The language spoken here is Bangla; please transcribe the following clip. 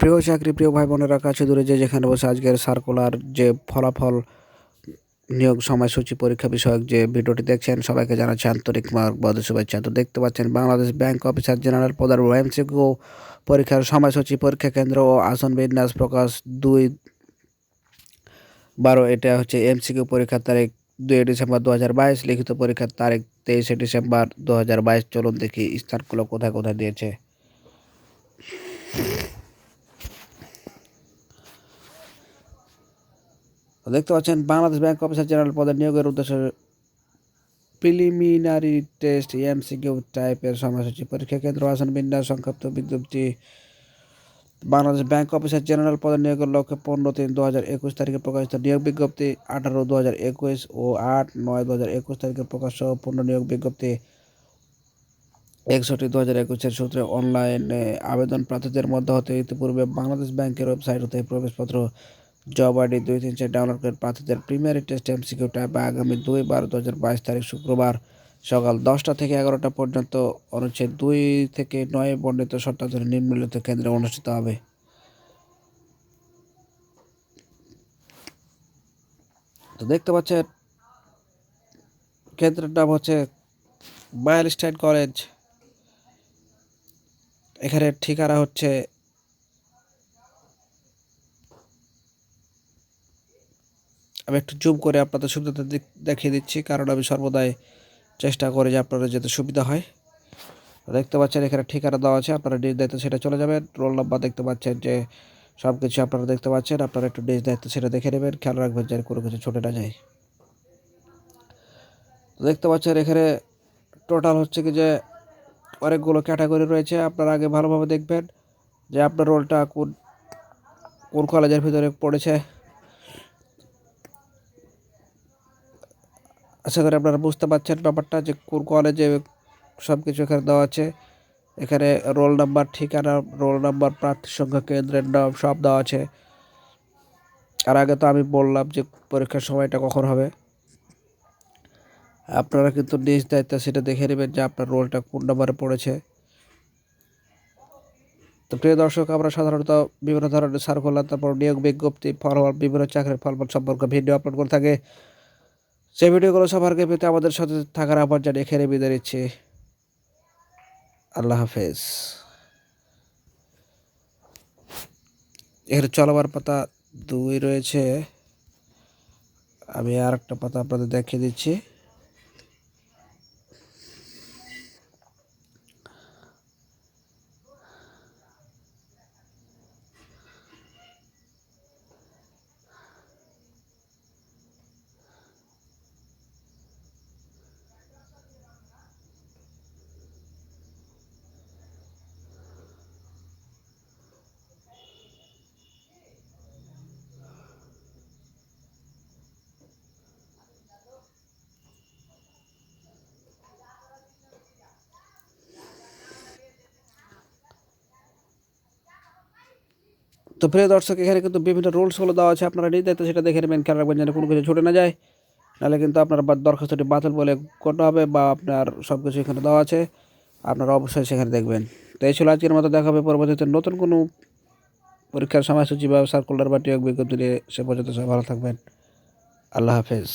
প্রিয় চাকরি, প্রিয় ভাই বোনেরা কাছে দূরে যে যেখানে বসে আজকের সার্কুলার যে ফলাফল নিয়োগ সময়সূচি পরীক্ষা বিষয়ক যে ভিডিওটি দেখছেন, সবাইকে জানাচ্ছি আন্তরিক মার্গবদ্ধ শুভেচ্ছা। তো দেখতে পাচ্ছেন বাংলাদেশ ব্যাংক অফিসার জেনারেল পদের এমসিকিউ পরীক্ষার সময়সূচি পরীক্ষা কেন্দ্র ও আসন বিন্যাস প্রকাশ দুই বারো, এটা হচ্ছে এমসিকিউ পরীক্ষার তারিখ দুই ডিসেম্বর দু হাজার বাইশ, লিখিত পরীক্ষার তারিখ তেইশে ডিসেম্বর দু হাজার বাইশ। চলুন দেখি স্থানগুলো কোথায় কোথায় দিয়েছে। তো দেখতে পাচ্ছেন বাংলাদেশ ব্যাংক অফিসার জেনারেল পদে নিয়োগের উদ্দেশ্যে প্রিলিমিনারি টেস্ট এমসিকিউ টাইপের সময়সূচি। পরীক্ষা কেন্দ্র আসন, বিন্যাস, সংক্ষিপ্ত বিজ্ঞপ্তি। বাংলাদেশ ব্যাংক অফিসার জেনারেল পদে নিয়োগের লক্ষ্যে পনেরো তিন দু হাজার একুশ তারিখে প্রকাশিত নিয়োগ বিজ্ঞপ্তি, আঠারো দু হাজার একুশ ও আট নয় দু হাজার একুশ তারিখে প্রকাশ সহ পূর্ণ নিয়োগ বিজ্ঞপ্তি। একষট্টি দু হাজার একুশের সূত্রে অনলাইনে আবেদন প্রার্থীদের মধ্যে হতে ইতিপূর্বে বাংলাদেশ ব্যাংকের ওয়েবসাইট হতে প্রবেশপত্র জব আইডি দুই তিন চার ডাউনলোড করে প্রার্থীদের প্রিমিয়ারি টেস্ট এমসিকিউ টাইপ আগামী দুই বারো দু হাজার বাইশ তারিখ শুক্রবার সকাল দশটা থেকে এগারোটা পর্যন্ত অনুচ্ছেদ দুই থেকে নয় বর্ণিত শর্তাধরে নিম্নলিখিত কেন্দ্রে অনুষ্ঠিত হবে। তো দেখতে পাচ্ছেন, কেন্দ্রের নাম হচ্ছে বায়ালস্টাইন কলেজ। এখানে ঠিকানা হচ্ছে আমি একটু জুম করে আপনাদের সুবিধাতে দেখিয়ে দিচ্ছি, কারণ আমি সর্বদাই চেষ্টা করি যে আপনাদের যাতে সুবিধা হয়। দেখতে পাচ্ছেন এখানে ঠিকানা দেওয়া আছে, আপনারা নিজ দায়িত্ব সেটা চলে যাবেন। রোল নাম্বার দেখতে পাচ্ছেন যে সব কিছু আপনারা দেখতে পাচ্ছেন, আপনারা একটু নিজ দায়িত্ব সেটা দেখে নেবেন, খেয়াল রাখবেন যেন কোনো কিছু ছুটে না যায়। দেখতে পাচ্ছেন এখানে টোটাল হচ্ছে কি যে অনেকগুলো ক্যাটাগরি রয়েছে, আপনারা আগে ভালোভাবে দেখবেন যে আপনার রোলটা কোন কোন কলেজের ভিতরে পড়েছে। আশা করি আপনারা বুঝতে পারছেন ব্যাপারটা যে কোন কলেজে সব কিছু এখানে দেওয়া আছে। এখানে রোল নাম্বার ঠিকানা রোল নাম্বার প্রার্থী সংখ্যা, কেন্দ্রের নাম সব দেওয়া আছে। আর আগে তো আমি বললাম যে পরীক্ষার সময়টা কখন হবে। আপনারা কিন্তু নিজ দায়িত্ব সেটা দেখে নেবেন যে আপনার রোলটা কোন নাম্বারে পড়েছে। তো প্রিয় দর্শক, আমরা সাধারণত বিভিন্ন ধরনের সার্কুলার তারপর নিয়োগ বিজ্ঞপ্তি ফরওয়ার বিভিন্ন চাকরির ফলাফল সম্পর্কে ভিডিও আপলোড করে থাকে। সেই ভিডিওগুলো সবারকে পেতে আমাদের সাথে থাকার আবার জানি এখানে বিদায় নিচ্ছি। আল্লাহ হাফেজ। এর চলবার পাতা দুই রয়েছে। আমি আর একটা পাতা আপনাদের দেখিয়ে দিচ্ছি। তো প্রিয় দর্শক, এখানে কিন্তু বিভিন্ন রুলসগুলো দেওয়া আছে। আপনারা নিজ সেটা দেখে নেবেন, খেয়াল রাখবেন যেন কোনো কিছু ছুটে না যায়। নাহলে কিন্তু আপনার দরখাস্তটি বাতিল বলে করতে হবে বা আপনার সব কিছু এখানে দেওয়া আছে। আপনারা অবশ্যই সেখানে দেখবেন। তো এই ছিল আজকের মতো, দেখা হবে পরবর্তীতে নতুন কোনো পরীক্ষার সময়সূচি বা সার্কুলার বা টিয়ক বিজ্ঞপ্তি নিয়ে। সে পর্যন্ত সবাই ভালো থাকবেন। আল্লাহ হাফেজ।